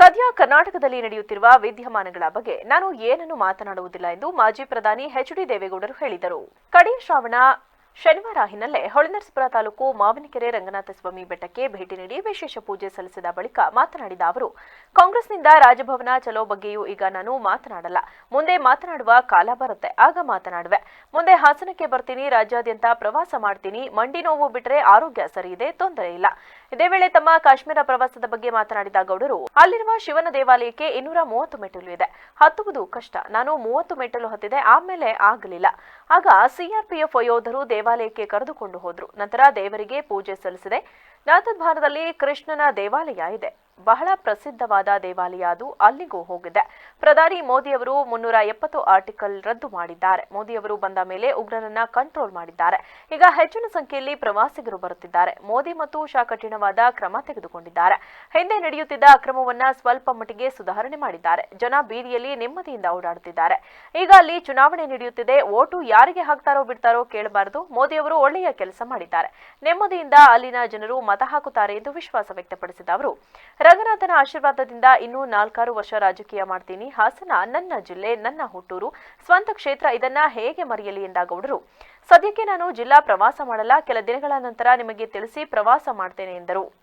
ಸದ್ಯ ಕರ್ನಾಟಕದಲ್ಲಿ ನಡೆಯುತ್ತಿರುವ ವಿದ್ಯಮಾನಗಳ ಬಗ್ಗೆ ನಾನು ಏನನ್ನು ಮಾತನಾಡುವುದಿಲ್ಲ ಎಂದು ಮಾಜಿ ಪ್ರಧಾನಿ ಎಚ್ ಡಿ ದೇವೇಗೌಡರು ಹೇಳಿದರು. ಕಡೆಯ ಶ್ರಾವಣ ಶನಿವಾರ ಹಿನ್ನೆಲೆ ಹೊಳೆನರಸಪುರ ತಾಲೂಕು ಮಾವಿನಕೆರೆ ರಂಗನಾಥಸ್ವಾಮಿ ಬೆಟ್ಟಕ್ಕೆ ಭೇಟಿ ನೀಡಿ ವಿಶೇಷ ಪೂಜೆ ಸಲ್ಲಿಸಿದ ಬಳಿಕ ಮಾತನಾಡಿದ ಅವರು, ಕಾಂಗ್ರೆಸ್ನಿಂದ ರಾಜಭವನ ಚಲೋ ಬಗ್ಗೆಯೂ ಈಗ ನಾನು ಮಾತನಾಡಲ್ಲ. ಮುಂದೆ ಮಾತನಾಡುವ ಕಾಲ ಬರುತ್ತೆ, ಆಗ ಮಾತನಾಡುವೆ. ಮುಂದೆ ಹಾಸನಕ್ಕೆ ಬರ್ತೀನಿ, ರಾಜ್ಯಾದ್ಯಂತ ಪ್ರವಾಸ ಮಾಡ್ತೀನಿ, ಮಂಡಿ ನೋವು ಬಿಟ್ರೆ ಆರೋಗ್ಯ ಸರಿ ಇದೆ, ತೊಂದರೆ ಇಲ್ಲ. ಇದೇ ವೇಳೆ ತಮ್ಮ ಕಾಶ್ಮೀರ ಪ್ರವಾಸದ ಬಗ್ಗೆ ಮಾತನಾಡಿದ ಗೌಡರು, ಅಲ್ಲಿರುವ ಶಿವನ ದೇವಾಲಯಕ್ಕೆ ಇನ್ನೂರ ಮೂವತ್ತು ಮೆಟ್ಟಿಲು ಇದೆ. ಹತ್ತುವುದು ಕಷ್ಟ, ನಾನು ಮೂವತ್ತು ಮೆಟ್ಟಲು ಹತ್ತಿದೆ, ಆಮೇಲೆ ಆಗಲಿಲ್ಲ. ಆಗ ಸಿಆರ್ಪಿಎಫ್ ಯೋಧರು ದೇವಾಲಯಕ್ಕೆ ಕರೆದುಕೊಂಡು ಹೋದ್ರು. ನಂತರ ದೇವರಿಗೆ ಪೂಜೆ ಸಲ್ಲಿಸಿದೆ. ನಾಥದ್ವಾರದಲ್ಲಿ ಕೃಷ್ಣನ ದೇವಾಲಯ ಇದೆ. ಬಹಳ ಪ್ರಸಿದ್ಧವಾದ ದೇವಾಲಯ ಅದು ಅಲ್ಲಿಗೂ ಹೋಗಿದೆ. ಪ್ರಧಾನಿ ಮೋದಿಯವರು ಮುನ್ನೂರ ಎಪ್ಪತ್ತು ಆರ್ಟಿಕಲ್ ರದ್ದು ಮಾಡಿದ್ದಾರೆ. ಮೋದಿಯವರು ಬಂದ ಮೇಲೆ ಉಗ್ರರನ್ನ ಕಂಟ್ರೋಲ್ ಮಾಡಿದ್ದಾರೆ. ಈಗ ಹೆಚ್ಚಿನ ಸಂಖ್ಯೆಯಲ್ಲಿ ಪ್ರವಾಸಿಗರು ಬರುತ್ತಿದ್ದಾರೆ. ಮೋದಿ ಮತ್ತು ಶಾ ಕಠಿಣವಾದ ಕ್ರಮ ತೆಗೆದುಕೊಂಡಿದ್ದಾರೆ. ಹಿಂದೆ ನಡೆಯುತ್ತಿದ್ದ ಅಕ್ರಮವನ್ನ ಸ್ವಲ್ಪ ಮಟ್ಟಿಗೆ ಸುಧಾರಣೆ ಮಾಡಿದ್ದಾರೆ. ಜನ ಬೀದಿಯಲ್ಲಿ ನೆಮ್ಮದಿಯಿಂದ ಓಡಾಡುತ್ತಿದ್ದಾರೆ. ಈಗ ಅಲ್ಲಿ ಚುನಾವಣೆ ನಡೆಯುತ್ತಿದೆ. ಓಟು ಯಾರಿಗೆ ಹಾಕ್ತಾರೋ ಬಿಡ್ತಾರೋ ಕೇಳಬಾರದು. ಮೋದಿಯವರು ಒಳ್ಳೆಯ ಕೆಲಸ ಮಾಡಿದ್ದಾರೆ. ನೆಮ್ಮದಿಯಿಂದ ಅಲ್ಲಿನ ಜನರು ಮತ ಹಾಕುತ್ತಾರೆ ಎಂದು ವಿಶ್ವಾಸ ವ್ಯಕ್ತಪಡಿಸಿದ ಅವರು. ರಂಗನಾಥನ ಆಶೀರ್ವಾದದಿಂದ ಇನ್ನೂ ನಾಲ್ಕಾರು ವರ್ಷ ರಾಜಕೀಯ ಮಾಡ್ತೀನಿ. ಹಾಸನ, ನನ್ನ ಜಿಲ್ಲೆ, ನನ್ನ ಹುಟ್ಟೂರು. ಸ್ವಂತ ಕ್ಷೇತ್ರ ಇದನ್ನ ಹೇಗೆ ಮರೆಯಲಿ ಎಂದ ಗೌಡರು ಸದ್ಯಕ್ಕೆ ನಾನು ಜಿಲ್ಲಾ ಪ್ರವಾಸ ಮಾಡಲ್ಲ. ಕೆಲ ದಿನಗಳ ನಂತರ ನಿಮಗೆ ತಿಳಿಸಿ ಪ್ರವಾಸ ಮಾಡ್ತೇನೆ ಎಂದರು.